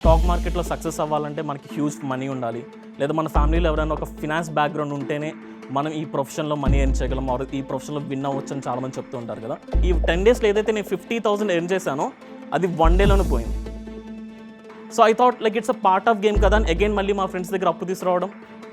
Stock మార్కెట్లో success అవ్వాలంటే మనకి హ్యూజ్ మనీ ఉండాలి. లేదా మన ఫ్యామిలీలో ఎవరైనా ఒక ఫినాన్స్ బ్యాక్గ్రౌండ్ ఉంటేనే మనం ఈ ప్రొఫెషన్లో మనీ ఎర్న్ చేయగలం. ఆర్ ఈ ప్రొఫెషన్లో విన్ అవ్వచ్చు అని చాలామంది చెప్తూ ఉంటారు కదా. ఈ టెన్ డేస్లో ఏదైతే నేను ఫిఫ్టీ థౌసండ్ ఎర్న్ చేశానో అది వన్ డేలోనే పోయింది. So I thought like it's a part of game కదా. అని అగైన్ మళ్ళీ మా ఫ్రెండ్స్ దగ్గర అప్పు తీసుకురావడం.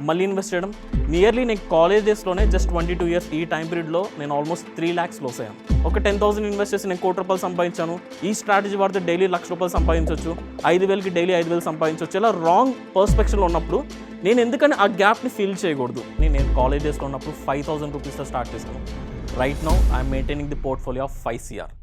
మళ్ళీ ఇన్వెస్ట్ చేయడం. నియర్లీ నేను కాలేజ్ డేస్లోనే జస్ట్ ట్వంటీ టూ ఇయర్స్ ఈ టైం పీరియడ్లో నేను ఆల్మోస్ట్ త్రీ ల్యాక్స్ లోస్ అయ్యాను. ఒక టెన్ థౌసండ్ ఇన్వెస్ట్ చేసి నేను కోటి రూపాయలు సంపాదించాను. ఈ స్ట్రాటజీ వాడితే డైలీ లక్ష రూపాయలు సంపాదించవచ్చు ఐదు వేలకి డైలీ ఐదు వేలు సంపాదించవచ్చు ఇలా రాంగ్ పర్స్పెక్షన్లో ఉన్నప్పుడు నేను ఎందుకని ఆ గ్యాప్ని ఫిల్ చేయకూడదు? నేను నేను కాలేజ్ డేస్లో ఉన్నప్పుడు ఫైవ్ థౌసండ్ రూపీస్తో స్టార్ట్ చేశాను. Right now I'm maintaining the portfolio of five CR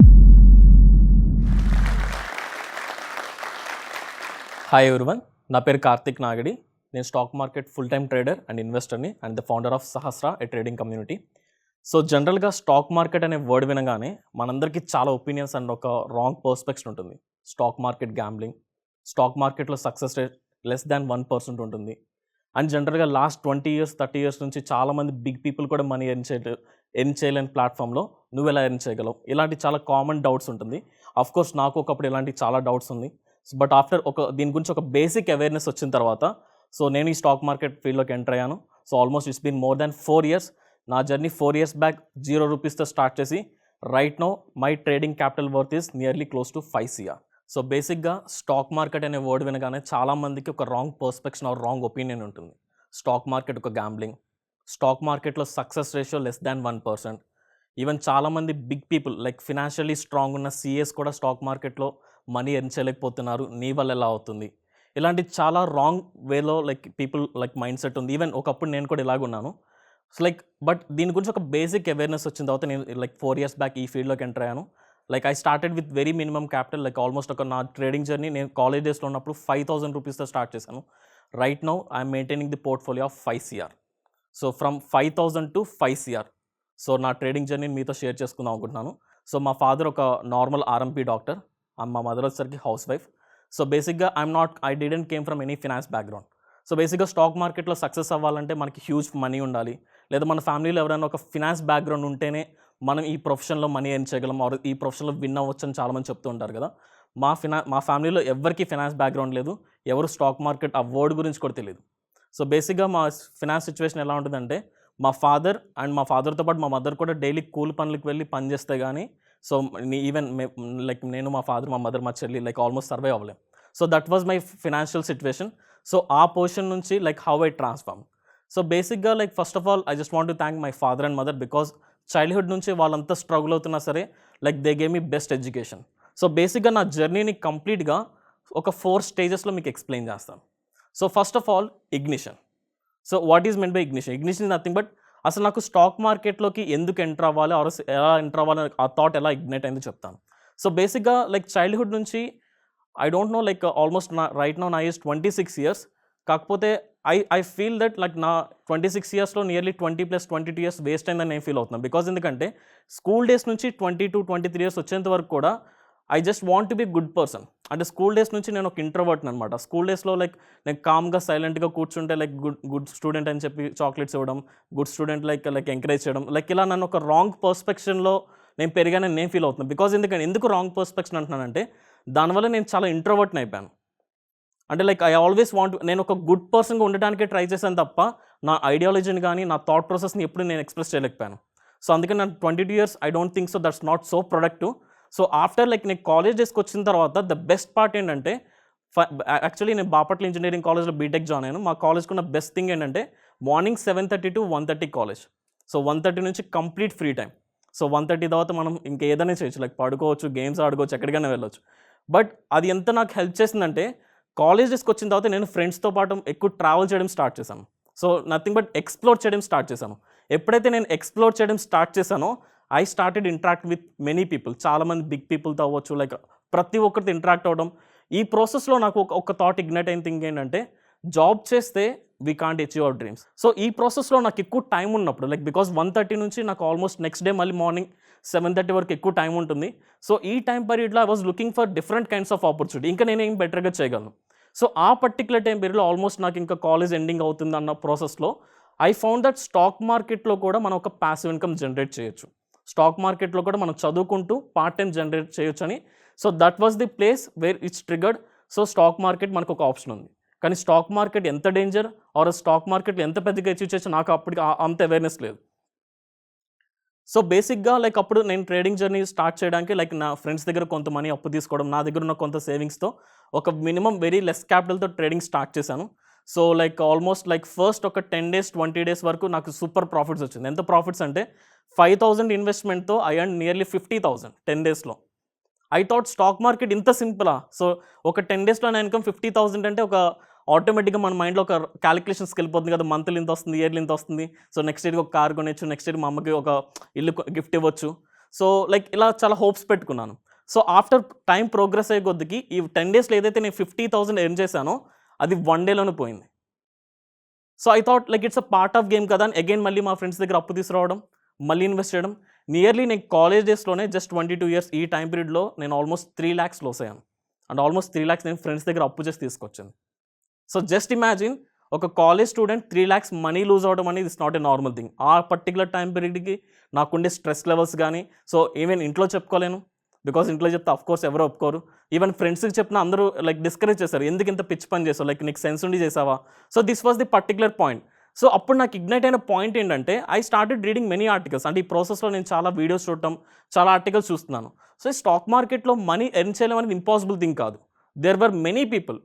hi everyone నా పేరు కార్తిక్ నాగడి. నేను stock market full time trader and ఇన్వెస్టర్ని and the founder of Sahasra a trading community so జనరల్గా స్టాక్ మార్కెట్ అనే word వినగానే మనందరికీ చాలా ఒపీనియన్స్ అండ్ ఒక wrong perception ఉంటుంది. స్టాక్ మార్కెట్ గ్యాంబ్లింగ్ స్టాక్ మార్కెట్లో success rate less than one percent ఉంటుంది. And జనరల్గా last twenty years thirty years నుంచి చాలామంది బిగ్ పీపుల్ కూడా మనీ ఎర్న్ చేయలేదు ఎర్న్ చేయలేని ప్లాట్ఫామ్లో నువ్వు ఎలా ఎర్న్ చేయగలవు? ఇలాంటి చాలా కామన్ డౌట్స్ ఉంటుంది. అఫ్ కోర్స్ నాకు ఒకప్పుడు ఇలాంటి చాలా డౌట్స్ ఉంది. బట్ ఆఫ్టర్ ఒక దీని గురించి ఒక బేసిక్ అవేర్నెస్ వచ్చిన తర్వాత సో నేను ఈ స్టాక్ మార్కెట్ ఫీల్డ్లోకి ఎంటర్ అయ్యాను. So almost it's been more than four years నా journey four years back zero రూపీస్తో start చేసి right now my trading capital worth is nearly close to five CR so బేసిక్గా stock market అనే word వినగానే చాలామందికి ఒక wrong perception or wrong opinion ఉంటుంది. Stock market ఒక gambling stock మార్కెట్లో success ratio less than one percent even చాలామంది big people like financially strong ఉన్న సిఎస్ కూడా స్టాక్ మార్కెట్లో మనీ ఎర్న్ చేయలేకపోతున్నారు. నీ వల్ల ఎలా అవుతుంది? ఇలాంటి చాలా రాంగ్ వేలో like people like mindset ఉంది. ఈవెన్ ఒకప్పుడు నేను కూడా ఇలాగున్నాను సో లైక్ బట్ దీని గురించి ఒక బేసిక్ అవేర్నెస్ వచ్చిన తర్వాత నేను లైక్ ఫోర్ ఇయర్స్ బ్యాక్ ఈ ఫీల్డ్లోకి ఎంటర్ అయ్యాను. Like I started with very minimum capital like almost ఒక నా ట్రేడింగ్ జర్నీ నేను కాలేజ్ డేస్లో ఉన్నప్పుడు ఫైవ్ థౌసండ్ రూపీస్తో స్టార్ట్ చేశాను. Right now I'm maintaining the portfolio of five CR so from five thousand to five CR so నా trading జర్నీని మీతో షేర్ చేసుకుందాం అనుకుంటున్నాను. సో మా ఫాదర్ ఒక నార్మల్ ఆర్ఎంపీ డాక్టర్ మా మదర్ వచ్చేసరికి హౌస్ వైఫ్ సో బేసిక్గా I'm not I didn't came from any finance background so బేసిక్గా స్టాక్ మార్కెట్లో సక్సెస్ అవ్వాలంటే మనకి హ్యూజ్ మనీ ఉండాలి. లేదా మన ఫ్యామిలీలో ఎవరైనా ఒక ఫినాన్స్ బ్యాక్గ్రౌండ్ ఉంటేనే మనం ఈ ప్రొఫెషన్లో మనీ ఎర్న్ చేయగలం ఆర్ ఈ ప్రొఫెషన్లో విన్ అవ్వచ్చు అని చాలామంది చెప్తూ ఉంటారు కదా. మా ఫినా మా ఫ్యామిలీలో ఎవరికి ఫినాన్స్ బ్యాక్గ్రౌండ్ లేదు ఎవరు స్టాక్ మార్కెట్ ఆ వర్డ్ గురించి కూడా తెలియదు. సో బేసిక్గా మా ఫినాన్స్ సిచ్యువేషన్ ఎలా ఉంటుందంటే మా ఫాదర్ అండ్ మా ఫాదర్తో పాటు మా మదర్ కూడా డైలీ కూలి పనులకు వెళ్ళి పని చేస్తే కానీ సో ఈవెన్ లైక్ నేను మా ఫాదర్ మా మదర్ మా చెల్లి like almost survive అవ్వలేం. So that was my financial situation so ఆ పొజిషన్ నుంచి like how I transform. So బేసిక్గా like first of all I just want to thank my father and mother because childhood నుంచి వాళ్ళంతా struggle అవుతున్నా సరే like they gave me best education. So బేసిక్గా నా జర్నీని కంప్లీట్గా ఒక ఫోర్ స్టేజెస్లో మీకు ఎక్స్ప్లెయిన్ చేస్తాను. So first of all ignition. So what is meant by ignition? Ignition nothing but అసలు నాకు స్టాక్ మార్కెట్లోకి ఎందుకు ఎంటర్ అవ్వాలి? ఆర్ ఎలా ఎంటర్ అవ్వాలి? ఆ థాట్ ఎలా ఇగ్నైట్ అయిందో చెప్తాను. సో బేసిక్గా లైక్ చైల్డ్హుడ్ నుంచి I don't know like almost నా రైట్ నో నా ఏజ్ ట్వంటీ సిక్స్ ఇయర్స్ కాకపోతే I I feel that like నా ట్వంటీ సిక్స్ ఇయర్స్లో nearly twenty plus twenty two years waste అయిందని నేను ఫీల్ అవుతున్నాను. బికాజ్ ఎందుకంటే స్కూల్ డేస్ నుంచి twenty two twenty three years వచ్చేంత వరకు కూడా I just want to be good person అంటే స్కూల్ డేస్ నుంచి నేను ఒక ఇంట్రోవర్ట్ అనమాట స్కూల్ డేస్లో లైక్ నేను కామ్గా సైలెంట్గా కూర్చుంటే లైక్ గుడ్ గుడ్ స్టూడెంట్ అని చెప్పి చాక్లెట్స్ ఇవ్వడం good student like like encourage చేయడం లైక్ ఇలా నన్ను ఒక రాంగ్ పర్స్పెక్షన్లో నేను పెరిగానని నేను ఫీల్ అవుతున్నాను. బికాజ్ ఎందుకంటే ఎందుకు రాంగ్ పర్స్పెక్షన్ అంటున్నానంటే దానివల్ల నేను చాలా ఇంట్రోవర్ట్ని అయిపోయాను. అంటే లైక్ ఐ ఆల్వేస్ వాంట్ నేను ఒక గుడ్ పర్సన్గా ఉండడానికే ట్రై చేశాను తప్ప నా ఐడియాలజీని కానీ నా థాట్ ప్రాసెస్ని ఎప్పుడు నేను ఎక్స్ప్రెస్ చేయలేకపోయాను. సో అందుకని నా twenty two years I don't think so that's not so productive so after like నేను కాలేజ్ డేస్కి వచ్చిన తర్వాత ద బెస్ట్ పార్ట్ ఏంటంటే యాక్చువల్లీ నేను బాపట్ల ఇంజనీరింగ్ కాలేజ్లో బీటెక్ జాయిన్ అయ్యాను. మా కాలేజ్కి ఉన్న బెస్ట్ థింగ్ ఏంటంటే morning seven thirty to one thirty college. So one thirty నుంచి complete free time so one thirty తర్వాత మనం ఇంకా ఏదైనా చేయొచ్చు లైక్ పడుకోవచ్చు గేమ్స్ ఆడుకోవచ్చు ఎక్కడికైనా వెళ్ళొచ్చు. బట్ అది ఎంత నాకు హెల్ప్ చేసిందంటే కాలేజ్ డేస్కి వచ్చిన తర్వాత నేను ఫ్రెండ్స్తో పాటు ఎక్కువ ట్రావెల్ చేయడం స్టార్ట్ చేశాను. సో నథింగ్ బట్ ఎక్స్ప్లోర్ చేయడం స్టార్ట్ చేశాను. ఎప్పుడైతే నేను ఎక్స్ప్లోర్ చేయడం స్టార్ట్ చేశానో I started interact with many people చాలామంది బిగ్ పీపుల్తో అవ్వచ్చు లైక్ ప్రతి ఒక్కరితో ఇంటరాక్ట్ అవ్వడం. ఈ ప్రాసెస్లో నాకు ఒక ఒక థాట్ ఇగ్నైట్ అయిన థింగ్ ఏంటంటే జాబ్ చేస్తే we can't achieve our dreams so ఈ ప్రాసెస్లో నాకు ఎక్కువ టైం ఉన్నప్పుడు లైక్ బికాస్ వన్ థర్టీ నుంచి నాకు ఆల్మోస్ట్ నెక్స్ట్ డే మళ్ళీ మార్నింగ్ సెవెన్ థర్టీ వరకు ఎక్కువ టైం ఉంటుంది. సో ఈ టైం పీరియడ్లో I was looking for different kinds of opportunity ఇంకా నేను ఏం బెటర్గా చేయగలను? సో ఆ పర్టికులర్ టైం పీరియడ్లో ఆల్మోస్ట్ నాకు ఇంకా కాలేజ్ ఎండింగ్ అవుతుంది అన్న ప్రాసెస్లో ఐ ఫౌండ్ దట్ స్టాక్ మార్కెట్లో కూడా మనం ఒక ప్యాసివ్ ఇన్కమ్ జనరేట్ చేయొచ్చు. స్టాక్ మార్కెట్లో కూడా మనం చదువుకుంటూ పార్ట్ టైం జనరేట్ చేయొచ్చని. So that was the place where it's triggered. So stock market మనకు ఒక ఆప్షన్ ఉంది. కానీ స్టాక్ మార్కెట్ ఎంత డేంజర్ ఆర్ స్టాక్ మార్కెట్లో ఎంత పెద్దగా అచీవ్ చేసి నాకు అప్పటికి అంత అవేర్నెస్ లేదు. సో బేసిక్గా లైక్ అప్పుడు నేను ట్రేడింగ్ జర్నీ స్టార్ట్ చేయడానికి లైక్ నా ఫ్రెండ్స్ దగ్గర కొంత మనీ అప్పు తీసుకోవడం నా దగ్గర ఉన్న కొంత సేవింగ్స్తో ఒక మినిమం వెరీ లెస్ క్యాపిటల్తో ట్రేడింగ్ స్టార్ట్ చేశాను. So like almost like first ఒక టెన్ డేస్ ట్వంటీ డేస్ వరకు నాకు సూపర్ ప్రాఫిట్స్ వచ్చింది. ఎంత ప్రాఫిట్స్ అంటే five thousand ఇన్వెస్ట్మెంట్తో I and nearly fifty thousand ten డేస్లో ఐ థాట్ స్టాక్ మార్కెట్ ఇంత సింపులా సో ఒక టెన్ డేస్లో నా ఇన్కమ్ ఫిఫ్టీ థౌసండ్ అంటే ఒక ఆటోమేటిక్గా మన మైండ్లో ఒక క్యాలిక్యులేషన్స్కి వెళ్ళిపోతుంది కదా మంత్లీ ఇంత వస్తుంది ఇయర్లీ ఇంత వస్తుంది. సో నెక్స్ట్ ఇయర్కి ఒక కార్ కొనొచ్చు నెక్స్ట్ ఇయర్ మా అమ్మకి ఒక ఇల్లు గిఫ్ట్ ఇవ్వచ్చు. సో లైక్ ఇలా చాలా హోప్స్ పెట్టుకున్నాను. సో ఆఫ్టర్ టైం ప్రోగ్రెస్ అయ్యే కొద్దికి ఈ టెన్ డేస్లో ఏదైతే నేను ఫిఫ్టీ థౌసండ్ ఎర్న్ చేశానో అది వన్ డేలోనే పోయింది. So I thought like it's a part of game కదా. అని అగైన్ మళ్ళీ మా ఫ్రెండ్స్ దగ్గర అప్పు తీసుకురావడం మళ్ళీ ఇన్వెస్ట్ చేయడం. నియర్లీ నేను కాలేజ్ డేస్లోనే జస్ట్ ట్వంటీ టూ ఇయర్స్ ఈ టైం పీరియడ్లో నేను ఆల్మోస్ట్ త్రీ ల్యాక్స్ లోస్ అయ్యాను. అండ్ ఆల్మోస్ట్ త్రీ ల్యాక్స్ నేను ఫ్రెండ్స్ దగ్గర అప్పు చేసి తీసుకొచ్చాను. సో జస్ట్ ఇమాజిన్ ఒక college student three lakhs money lose అవడం అనేది it's not a normal thing ఆ పర్టికులర్ టైం పీరియడ్కి నాకుండే స్ట్రెస్ లెవెల్స్ కానీ సో ఈవెన్ ఇంట్లో చెప్పుకోలేను. బికాస్ ఇంట్లో చెప్తే అఫ్ కోర్స్ ఎవరు ఒప్పుకోరు. ఈవెన్ ఫ్రెండ్స్కి చెప్పిన అందరూ లైక్ డిస్కరేజ్ చేశారు. ఎందుకు ఇంత పిచ్చి పని చేసావు? లైక్ నీకు సెన్స్ ఉండి చేసావా? So this was the particular point so అప్పుడు నాకు ఇగ్నైట్ అయిన పాయింట్ ఏంటంటే I started reading many articles అంటే ఈ ప్రాసెస్లో నేను చాలా వీడియోస్ చూడటం చాలా ఆర్టికల్స్ చూస్తున్నాను. సో ఈ స్టాక్ మార్కెట్లో మనీ ఎర్న్ చేయడం అనేది ఇంపాసిబుల్ థింగ్ కాదు. There were many people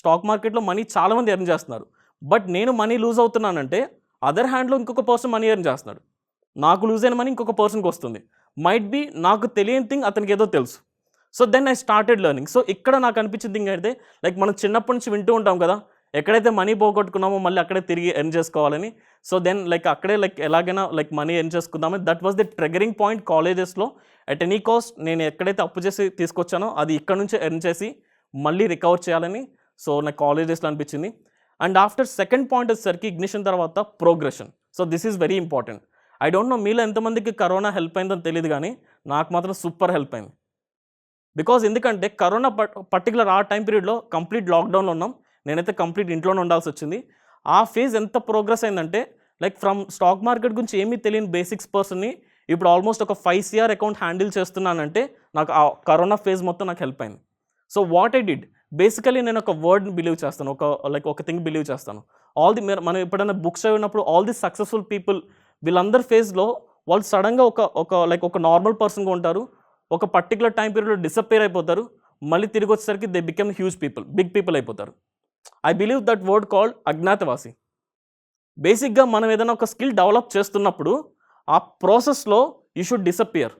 stock మార్కెట్లో మనీ చాలామంది ఎర్న్ చేస్తున్నారు. బట్ నేను మనీ లూజ్ అవుతున్నానంటే అదర్ హ్యాండ్లో ఇంకొక పర్సన్ మనీ ఎర్న్ చేస్తున్నాడు. నాకు లూజ్ అయిన మనీ ఇంకొక పర్సన్కి వస్తుంది. మైట్ బి నాకు తెలియని థింగ్ అతనికి ఏదో తెలుసు. So then I started learning so ఇక్కడ నాకు అనిపించిన థింగ్ అయితే లైక్ మనం చిన్నప్పటి నుంచి వింటూ ఉంటాం కదా ఎక్కడైతే మనీ పోగొట్టుకున్నామో మళ్ళీ అక్కడే తిరిగి ఎర్న్ చేసుకోవాలని. సో దెన్ లైక్ అక్కడే లైక్ ఎలాగైనా లైక్ మనీ ఎర్న్ చేసుకుందామని. That was the triggering point కాలేజెస్లో అట్ ఎనీ కాస్ట్ నేను ఎక్కడైతే అప్పు చేసి తీసుకొచ్చానో అది ఇక్కడ నుంచి ఎర్న్ చేసి మళ్ళీ రికవర్ చేయాలని. సో నాకు కాలేజెస్లో అనిపించింది. అండ్ ఆఫ్టర్ సెకండ్ పాయింట్ వచ్చేసరికి ఇగ్నిషన్ తర్వాత progression so this is very important I don't know మీలో ఎంతమందికి కరోనా హెల్ప్ అయిందని తెలియదు కానీ నాకు మాత్రం సూపర్ హెల్ప్ అయింది. బికాజ్ ఎందుకంటే కరోనా పర్టికులర్ ఆ టైం పీరియడ్లో కంప్లీట్ లాక్డౌన్లో ఉన్నాం. నేనైతే కంప్లీట్ ఇంట్లోనే ఉండాల్సి వచ్చింది. ఆ ఫేజ్ ఎంత ప్రోగ్రెస్ అయిందంటే లైక్ ఫ్రమ్ స్టాక్ మార్కెట్ గురించి ఏమీ తెలియని బేసిక్స్ పర్సన్ని ఇప్పుడు ఆల్మోస్ట్ ఒక ఫైవ్ సిఆర్ అకౌంట్ హ్యాండిల్ చేస్తున్నానంటే నాకు ఆ కరోనా ఫేజ్ మొత్తం నాకు హెల్ప్ అయింది. So what I did basically నేను ఒక వర్డ్ని బిలీవ్ చేస్తాను. ఒక లైక్ ఒక థింగ్ బిలీవ్ చేస్తాను. ఆల్ ది మనం ఎప్పుడైనా బుక్స్ చదివినప్పుడు ఆల్ ది సక్సెస్ఫుల్ పీపుల్ వీళ్ళందరి ఫేజ్లో వాళ్ళు సడన్గా ఒక ఒక లైక్ ఒక నార్మల్ పర్సన్గా ఉంటారు. ఒక పర్టికులర్ టైం పీరియడ్లో డిసప్పేర్ అయిపోతారు. మళ్ళీ తిరిగి వచ్చేసరికి they become huge people big people అయిపోతారు. I believe that word called Agnyaathavaasi. బేసిక్గా మనం ఏదైనా ఒక స్కిల్ డెవలప్ చేస్తున్నప్పుడు ఆ ప్రాసెస్లో you should disappear.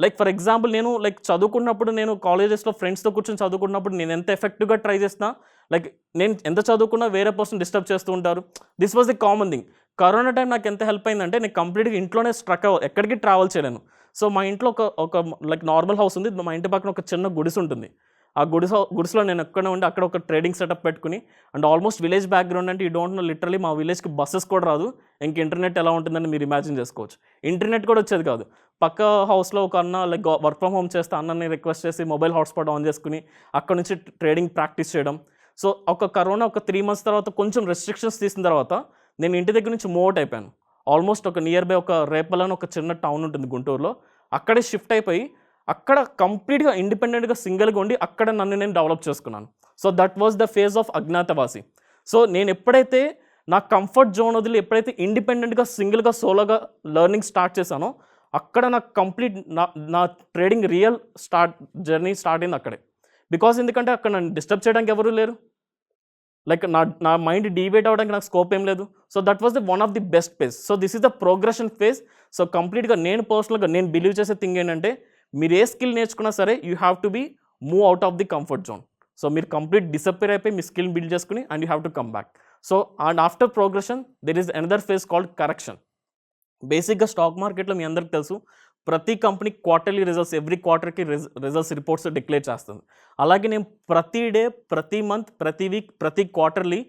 Like for example నేను లైక్ చదువుకున్నప్పుడు నేను కాలేజెస్లో ఫ్రెండ్స్తో కూర్చొని చదువుకున్నప్పుడు నేను ఎంత ఎఫెక్టివ్గా ట్రై చేసినా లైక్ నేను ఎంత చదువుకున్నా వేరే పర్సన్ డిస్టర్బ్ చేస్తూ ఉంటారు. This was the common thing corona time నాకు ఎంత హెల్ప్ అయిందంటే నేను కంప్లీట్గా ఇంట్లోనే స్ట్రక్ అవ్వ ఎక్కడికి ట్రావెల్ చేయలేను. సో మా ఇంట్లో ఒక ఒక లైక్ నార్మల్ హౌస్ ఉంది. మా ఇంటి పక్కన ఒక చిన్న గుడిసె ఉంటుంది. ఆ గుడిసె గుడిసెలో నేను ఎక్కడ ఉండి అక్కడ ఒక ట్రేడింగ్ సెటప్ పెట్టుకుని అండ్ ఆల్మోస్ట్ విలేజ్ బ్యాక్గ్రౌండ్ అంటే ఈ డోంట్ నో లిటరలీ మా విలేజ్కి బస్సెస్ కూడా రాదు. ఇంక ఇంటర్నెట్ ఎలా ఉంటుందని మీరు ఇమాజిన్ చేసుకోవచ్చు. ఇంటర్నెట్ కూడా వచ్చేది కాదు. పక్క హౌస్లో ఒక అన్న లైక్ వర్క్ ఫ్రమ్ హోమ్ చేస్తే అన్నని రిక్వెస్ట్ చేసి మొబైల్ హాట్స్పాట్ ఆన్ చేసుకుని అక్కడ నుంచి ట్రేడింగ్ ప్రాక్టీస్ చేయడం. సో ఒక కరోనా ఒక త్రీ మంత్స్ తర్వాత కొంచెం రెస్ట్రిక్షన్స్ తీసిన తర్వాత నేను ఇంటి దగ్గర నుంచి మూవ్ అవుట్ అయిపోయాను. ఆల్మోస్ట్ ఒక నియర్ బై ఒక రేపల్ అని ఒక చిన్న టౌన్ ఉంటుంది గుంటూరులో. అక్కడే షిఫ్ట్ అయిపోయి అక్కడ కంప్లీట్గా ఇండిపెండెంట్గా సింగిల్గా ఉండి అక్కడ నన్ను నేను డెవలప్ చేసుకున్నాను. So that was the phase of Agnyaathavaasi. So నేను ఎప్పుడైతే నా కంఫర్ట్ జోన్ వదిలి ఎప్పుడైతే ఇండిపెండెంట్గా సింగిల్గా సోలోగా లెర్నింగ్ స్టార్ట్ చేశానో అక్కడ నాకు కంప్లీట్ నా నా trading real start journey start అయింది అక్కడే. బికాజ్ ఎందుకంటే అక్కడ నన్ను డిస్టర్బ్ చేయడానికి ఎవరు లేరు. లైక్ నా నా మైండ్ డీవేట్ అవ్వడానికి నాకు స్కోప్ ఏం లేదు. So that was the one of the best phase so this is the progression phase so కంప్లీట్గా నేను పర్సనల్గా నేను బిలీవ్ చేసే థింగ్ ఏంటంటే మీరు ఏ స్కిల్ నేర్చుకున్నా సరే you have to be move out of the comfort zone so మీరు కంప్లీట్ డిసప్పేర్ అయిపోయి మీ స్కిల్ బిల్డ్ చేసుకుని and you have to come back so and after progression there is another phase called correction బేసిక్గా stock మార్కెట్లో మీ అందరికి తెలుసు. ప్రతి కంపెనీ క్వార్టర్లీ రిజల్ట్స్ ఎవ్రీ క్వార్టర్కి రిజల్ట్స్ రిపోర్ట్స్ డిక్లేర్ చేస్తుంది. అలాగే నేను ప్రతి డే ప్రతి మంత్ ప్రతి వీక్ ప్రతి క్వార్టర్లీ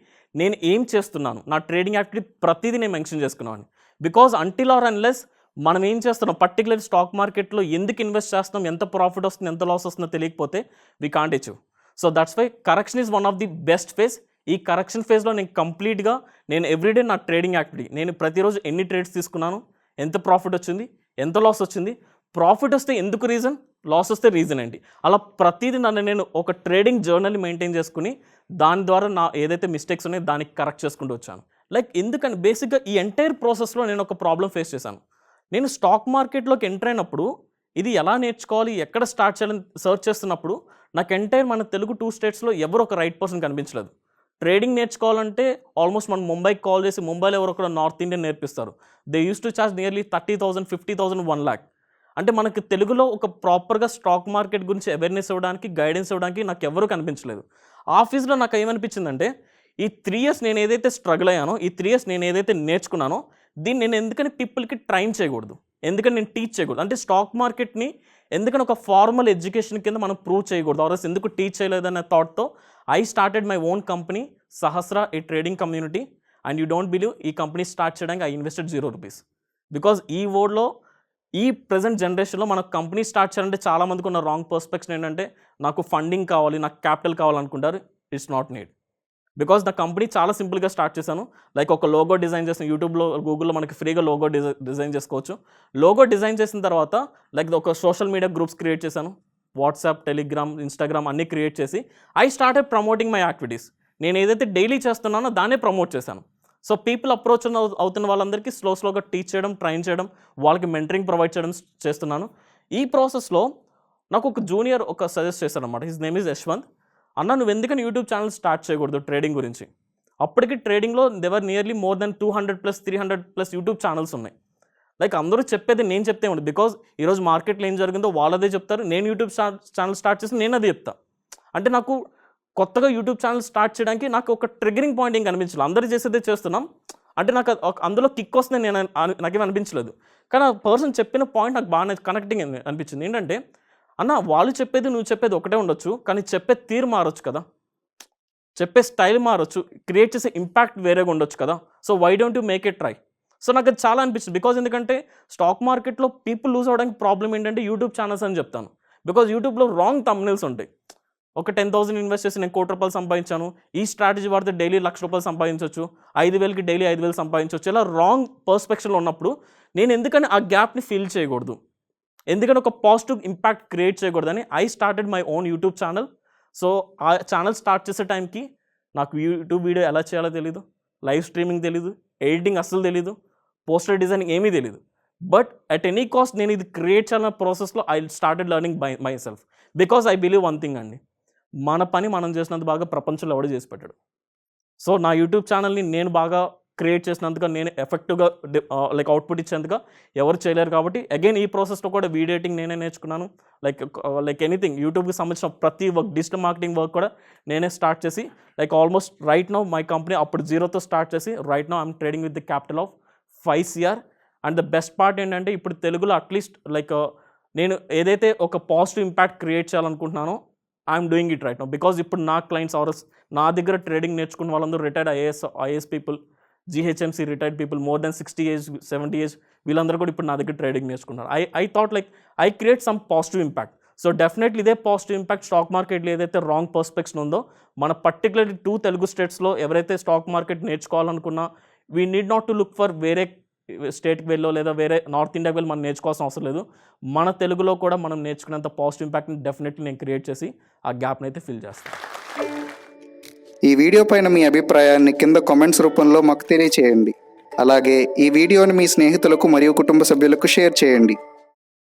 నేను ఏం చేస్తున్నాను? నా ట్రేడింగ్ యాక్టివిటీ ప్రతిదీ నేను మెన్షన్ చేసుకున్నాను బికాజ్ అంటిల్ ఆర్ అన్లెస్ మనం ఏం చేస్తున్నాం? పర్టికులర్ స్టాక్ మార్కెట్లో ఎందుకు ఇన్వెస్ట్ చేస్తున్నాం? ఎంత ప్రాఫిట్ వస్తుంది? ఎంత లాస్ వస్తుందో తెలియకపోతే we can't achieve so that's why correction is one of the best phase ఈ కరెక్షన్ ఫేజ్లో నేను కంప్లీట్గా నేను ఎవ్రీడే నా ట్రేడింగ్ యాక్టివిటీ నేను ప్రతిరోజు ఎన్ని ట్రేడ్స్ తీసుకున్నాను? ఎంత ప్రాఫిట్ వచ్చింది? ఎంత లాస్ వచ్చింది? ప్రాఫిట్ వస్తే ఎందుకు రీజన్ లాస్ వస్తే రీజన్ ఏంటి? అలా ప్రతిదీ నన్ను నేను ఒక ట్రేడింగ్ జర్నల్ని మెయింటైన్ చేసుకుని దాని ద్వారా నా ఏదైతే మిస్టేక్స్ ఉన్నాయో దానికి కరెక్ట్ చేసుకుంటూ వచ్చాను. లైక్ ఎందుకని? బేసిక్గా ఈ ఎంటైర్ ప్రాసెస్లో నేను ఒక ప్రాబ్లం ఫేస్ చేశాను. నేను స్టాక్ మార్కెట్లోకి ఎంటర్ అయినప్పుడు ఇది ఎలా నేర్చుకోవాలి? ఎక్కడ స్టార్ట్ చేయాలని సర్చ్ చేస్తున్నప్పుడు నాకు ఎంటైర్ మన తెలుగు టూ స్టేట్స్లో ఎవరు ఒక రైట్ పర్సన్ కనిపించలేదు. ట్రేడింగ్ నేర్చుకోవాలంటే ఆల్మోస్ట్ మనం ముంబైకి కాల్ చేసి ముంబైలో ఎవరు కూడా నార్త్ ఇండియన్ నేర్పిస్తారు. They use to charge nearly thirty thousand fifty thousand one lakh అంటే మనకి తెలుగులో ఒక ప్రాపర్గా స్టాక్ మార్కెట్ గురించి అవేర్నెస్ ఇవ్వడానికి గైడెన్స్ ఇవ్వడానికి నాకు ఎవరు కనిపించలేదు. ఆఫీస్లో నాకు ఏమనిపించిందంటే ఈ త్రీ ఇయర్స్ నేను ఏదైతే స్ట్రగుల్ అయ్యానో ఈ త్రీ ఇయర్స్ నేను ఏదైతే నేర్చుకున్నానో దీన్ని నేను ఎందుకని పీపుల్కి ట్రైన్ చేయకూడదు? ఎందుకని నేను టీచ్ చేయకూడదు? అంటే స్టాక్ మార్కెట్ని ఎందుకని ఒక ఫార్మల్ ఎడ్యుకేషన్ కింద మనం ప్రూవ్ చేయకూడదు. ఆర్ఎస్ ఎందుకు టీచ్ చేయలేదనే థాట్తో I started my own company Sahasra ఈ trading community and you don't believe ఈ కంపెనీ స్టార్ట్ చేయడానికి I invested zero rupees because ఈ వర్డ్లో ఈ ప్రజెంట్ జనరేషన్లో మన కంపెనీ స్టార్ట్ చేయాలంటే చాలా మందికి ఉన్న రాంగ్ పర్స్పెక్షన్ ఏంటంటే నాకు ఫండింగ్ కావాలి నాకు క్యాపిటల్ కావాలనుకుంటారు ఇట్స్ నాట్ నీడ్ బికాస్ నా కంపెనీ చాలా సింపుల్గా స్టార్ట్ చేశాను. లైక్ ఒక లోగో డిజైన్ చేసిన యూట్యూబ్లో గూగుల్లో మనకి ఫ్రీగా లోగో డిజైన్ డిజైన్ చేసుకోవచ్చు. లోగో డిజైన్ చేసిన తర్వాత లైక్ ఒక సోషల్ మీడియా గ్రూప్స్ క్రియేట్ చేశాను. వాట్సాప్ టెలిగ్రామ్ ఇన్స్టాగ్రామ్ అన్నీ క్రియేట్ చేసి I start promoting my activities నేను ఏదైతే డైలీ చేస్తున్నానో దాన్నే ప్రమోట్ చేశాను. సో పీపుల్ అప్రోచ్ అవుతున్న వాళ్ళందరికీ స్లో స్లోగా టీచ్ చేయడం ట్రైన్ చేయడం వాళ్ళకి మెంటరింగ్ ప్రొవైడ్ చేయడం చేస్తున్నాను. ఈ ప్రాసెస్లో నాకు ఒక జూనియర్ ఒక సజెస్ట్ చేశారనమాట హిస్ నేమ్ ఇస్ యశ్వంత్ అన్న నువ్వు ఎందుకని యూట్యూబ్ ఛానల్ స్టార్ట్ చేయకూడదు ట్రేడింగ్ గురించి? అప్పటికి ట్రేడింగ్లో there were nearly more than two hundred plus three hundred plus YouTube channels ఉన్నాయి. లైక్ అందరూ చెప్పేది నేను చెప్తే ఉండదు బికాజ్ ఈరోజు మార్కెట్లో ఏం జరిగిందో వాళ్ళదే చెప్తారు. నేను యూట్యూబ్ ఛానల్ స్టార్ట్ చేసి నేను అది చెప్తా. అంటే నాకు కొత్తగా యూట్యూబ్ ఛానల్ స్టార్ట్ చేయడానికి నాకు ఒక ట్రిగరింగ్ పాయింట్ ఏం కనిపించలేదు. అందరూ చేసేదే చేస్తున్నాం. అంటే నాకు అది ఒక- అందులో కిక్ వస్తుంది నేను అను- నాకేం అనిపించలేదు. కానీ ఆ పర్సన్ చెప్పిన పాయింట్ నాకు బాగానే కనెక్టింగ్ అనిపించింది. ఏంటంటే అన్న వాళ్ళు చెప్పేది నువ్వు చెప్పేది ఒకటే ఉండొచ్చు కానీ చెప్పే తీరు మారొచ్చు కదా. చెప్పే స్టైల్ మారొచ్చు క్రియేట్ చేసే ఇంపాక్ట్ వేరేగా ఉండొచ్చు కదా. So why don't you make it try? So నాకు అది చాలా అనిపిస్తుంది. బికాజ్ ఎందుకంటే స్టాక్ మార్కెట్లో పీపుల్ లూజ్ అవ్వడానికి ప్రాబ్లం ఏంటంటే యూట్యూబ్ ఛానల్స్ అని చెప్తాను. బికాజ్ యూట్యూబ్లో రాంగ్ తమ్నిల్స్ ఉంటాయి. ఒక టెన్ థౌసండ్ ఇన్వెస్ట్ చేసి నేను కోటి రూపాయలు సంపాదించాను ఈ స్ట్రాటజీ వాడితే డైలీ లక్ష రూపాయలు సంపాదించవచ్చు ఐదు వేలకి డైలీ ఐదు వేలు సంపాదించవచ్చు ఇలా రాంగ్ పర్స్పెక్షన్లో ఉన్నప్పుడు నేను ఎందుకని ఆ గ్యాప్ని ఫిల్ చేయకూడదు? ఎందుకంటే ఒక పాజిటివ్ ఇంపాక్ట్ క్రియేట్ చేయకూడదని I started my own YouTube channel so ఆ ఛానల్ స్టార్ట్ చేసే టైంకి నాకు యూట్యూబ్ వీడియో ఎలా చేయాలో తెలీదు లైవ్ స్ట్రీమింగ్ తెలీదు ఎడిటింగ్ అస్సలు తెలీదు పోస్టర్ డిజైనింగ్ ఏమీ తెలీదు. బట్ అట్ ఎనీ కాస్ట్ నేను ఇది క్రియేట్ చేయాలన్న ప్రాసెస్లో I started learning by myself because I believe one thing అండి మన పని మనం చేసినంత బాగా ప్రపంచంలో ఎవడు చేసి పెట్టాడు. సో నా యూట్యూబ్ ఛానల్ని నేను బాగా క్రియేట్ చేసినందుకు నేను ఎఫెక్టివ్గా లైక్ అవుట్పుట్ ఇచ్చేందుకు ఎవరు చేయలేరు కాబట్టి అగైన్ ఈ ప్రాసెస్లో కూడా వీడియో ఎడిటింగ్ నేనే నేర్చుకున్నాను. లైక్ లైక్ ఎనీథింగ్ యూట్యూబ్కి సంబంధించిన ప్రతి వర్క్ డిజిటల్ మార్కెటింగ్ వర్క్ కూడా నేనే స్టార్ట్ చేసి like almost right now my company అప్పుడు జీరోతో స్టార్ట్ చేసి right now I'm trading with the capital of five CR. And the best part ఏంటంటే ఇప్పుడు తెలుగులో అట్లీస్ట్ లైక్ నేను ఏదైతే ఒక positive impact create చేయాలనుకుంటున్నానో I'm doing it right now. Because ఇప్పుడు నా క్లయింట్స్ ఆర్ఎస్ నా దగ్గర ట్రేడింగ్ నేర్చుకున్న వాళ్ళందరూ retired IAS IAS people. GHMC retired people more than sixty age seventy age వీళ్ళందరూ కూడా ఇప్పుడు నా దగ్గర ట్రేడింగ్ నేర్చుకున్నారు I I thought like I create some positive impact so definitely ఇదే పాజిటివ్ ఇంపాక్ట్ స్టాక్ మార్కెట్లో ఏదైతే రాంగ్ పర్స్పెక్షన్ ఉందో మన పర్టికులర్లీ టూ తెలుగు స్టేట్స్లో ఎవరైతే stock market నేర్చుకోవాలనుకున్నా we need not to look for వేరే స్టేట్కి వెళ్ళో లేదా వేరే నార్త్ ఇండియాకి వెళ్ళి మనం నేర్చుకోవాల్సిన అవసరం లేదు. మన తెలుగులో కూడా మనం నేర్చుకున్నంత పాజిటివ్ ఇంపాక్ట్ని డెఫినెట్లీ నేను క్రియేట్ చేసి ఆ గ్యాప్ని అయితే ఫిల్ చేస్తాను. ఈ వీడియో పైన మీ అభిప్రాయాన్ని కింద కామెంట్స్ రూపంలో మాకు తెలియచేయండి. అలాగే ఈ వీడియోని మీ స్నేహితులకు మరియు కుటుంబ సభ్యులకు షేర్ చేయండి.